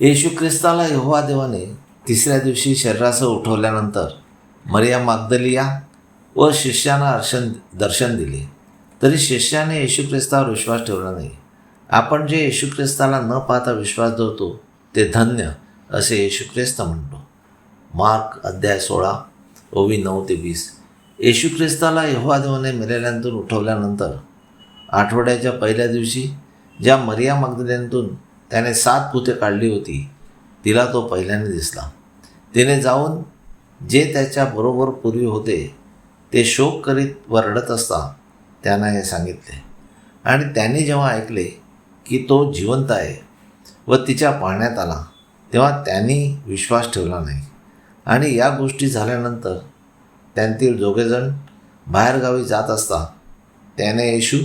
येशू ख्रिस्ताला यहोवा देवाने तिसऱ्या दिवशी शरीरासह उठवल्यानंतर मरिया मागदलिया व शिष्यांना अर्शन दर्शन दिले. तरी शिष्याने येशू ख्रिस्तावर विश्वास ठेवला नाही. आपण जे येशू ख्रिस्ताला न पाहता विश्वास धरतो ते धन्य असे येशू ख्रिस्त म्हणतो. मार्क अध्याय सोळा ओवी नऊ ते वीस. येशू ख्रिस्ताला यहोवा देवाने मेलेल्यांतून उठवल्यानंतर आठवड्याच्या पहिल्या दिवशी ज्या मरिया मग्दलेंतून त्याने सात भूते काढली होती तिला तो पहिल्याने दिसला. तिने जाऊन जे त्याच्या बरोबर पूर्वी होते ते शोक करीत व रडत असता त्यांना हे सांगितले. आणि त्यांनी जेव्हा ऐकले की तो जिवंत आहे व तिच्या पाहण्यात आला तेव्हा त्यांनी विश्वास ठेवला नाही. आणि या गोष्टी झाल्यानंतर त्यांतील दोघेजण बाहेरगावी जात असता त्याने येशू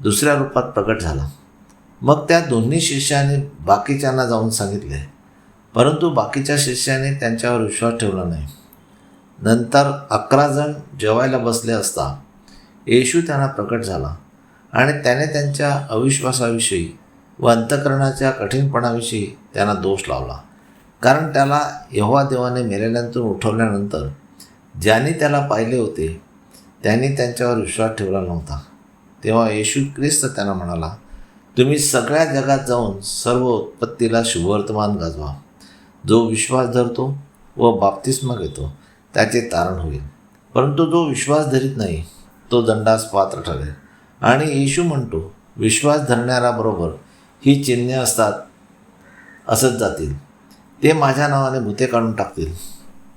दुसऱ्या रूपात प्रकट झाला. मग त्या दोन्ही शिष्याने बाकीच्यांना जाऊन सांगितले परंतु बाकीच्या शिष्याने त्यांच्यावर विश्वास ठेवला नाही. नंतर अकरा जण जेवायला बसले असता येशू त्यांना प्रकट झाला आणि त्याने त्यांच्या अविश्वासाविषयी व अंतकरणाच्या कठीणपणाविषयी त्यांना दोष लावला. कारण त्याला यहोवा देवाने मेलेल्यांतून उठवल्यानंतर ज्यांनी त्याला पाहिले होते त्यांनी त्यांच्यावर विश्वास ठेवला नव्हता. तेव्हा येशू ख्रिस्त त्यांना म्हणाला तुम्ही सगळ्या जगात जाऊन सर्व उत्पत्तीला शुभवर्तमान गाजवा. जो विश्वास धरतो व बाप्तिस्मा घेतो त्याचे तारण होईल. परंतु जो विश्वास धरीत नाही तो दंडास पात्र ठरेल. आणि येशू म्हणतो विश्वास धरणाऱ्याबरोबर ही चिन्हे असतात असत जातील. ते माझ्या नावाने भूते काढून टाकतील.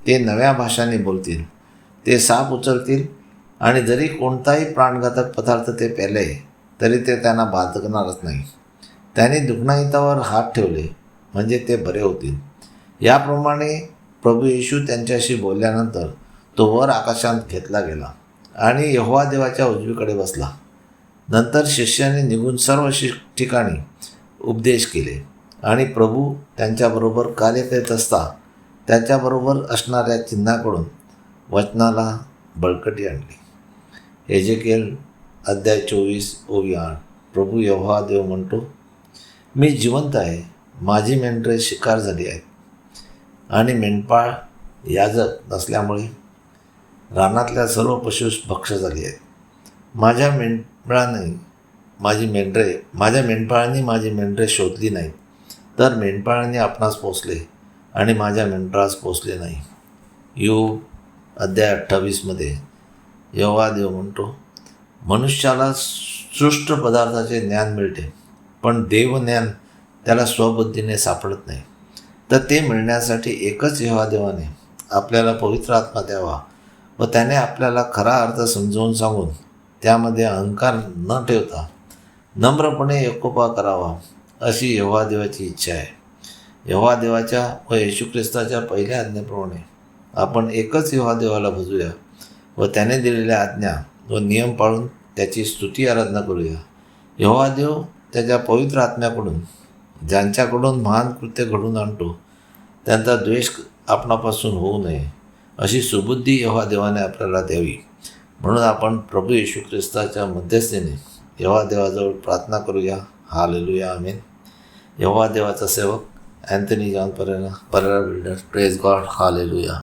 ते नव्या भाषांनी बोलतील. ते साप उचलतील आणि जरी कोणताही प्राणघातक पदार्थ ते प्याले तरी ते त्यांना बाधकणारच नाही. त्यांनी दुग्नाहितावर हात ठेवले म्हणजे ते बरे होतील. याप्रमाणे प्रभू येशू त्यांच्याशी बोलल्यानंतर तो वर आकाशात घेतला गेला आणि यहोवा देवाच्या उजवीकडे बसला. नंतर शिष्याने निघून सर्व शि ठिकाणी उपदेश केले आणि प्रभू त्यांच्याबरोबर कार्य करीत असता त्याच्याबरोबर असणाऱ्या चिन्हाकडून वचनाला बळकटी आणली. एजेकेल अध्याय चोवीस ओवी आठ प्रभू यव्हा देव म्हणतो मी जिवंत आहे माझी मेंढरे शिकार झाली आहेत आणि मेंढपाळ याजक नसल्यामुळे रानातल्या सर्व पशुस भक्ष झाली आहेत माझ्या मेंढपाळाने माझी मेंढरे माझ्या मेंढपाळांनी माझी मेंढरे शोधली नाही तर मेंढपाळांनी आपणास पोचले आणि माझ्या मेंढरास पोचले नाही यू अध्याय अठ्ठावीसमध्ये देव म्हणतो मनुष्याला सृष्ट पदार्थाचे ज्ञान मिळते पण देवज्ञान त्याला स्वबुद्धीने सापडत नाही. तर ते मिळण्यासाठी एकच देवाने आपल्याला पवित्र आत्मा द्यावा व त्याने आपल्याला खरा अर्थ समजावून सांगून त्यामध्ये अहंकार न ठेवता नम्रपणे एकोपा करावा अशी देवाची इच्छा आहे. यहोवा देवाच्या व येशू ख्रिस्ताच्या पहिल्या आज्ञेप्रमाणे आपण एकच देवाला भजूया. व त्याने दिलेल्या आज्ञा व नियम पाळून त्याची स्तुती आराधना करूया. यहोवा देव त्याच्या पवित्र आत्म्याकडून ज्यांच्याकडून महान कृत्य घडून आणतो त्यांचा द्वेष आपणापासून होऊ नये अशी सुबुद्धी यहोवा देवाने आपल्याला द्यावी. म्हणून आपण प्रभू येशू ख्रिस्ताच्या मध्यस्थीने यहोवा देवाजवळ प्रार्थना करूया. हा लेलूया आमेन. यहोवा देवाचा सेवक Anthony John Pereira Pereira builder. Praise God hallelujah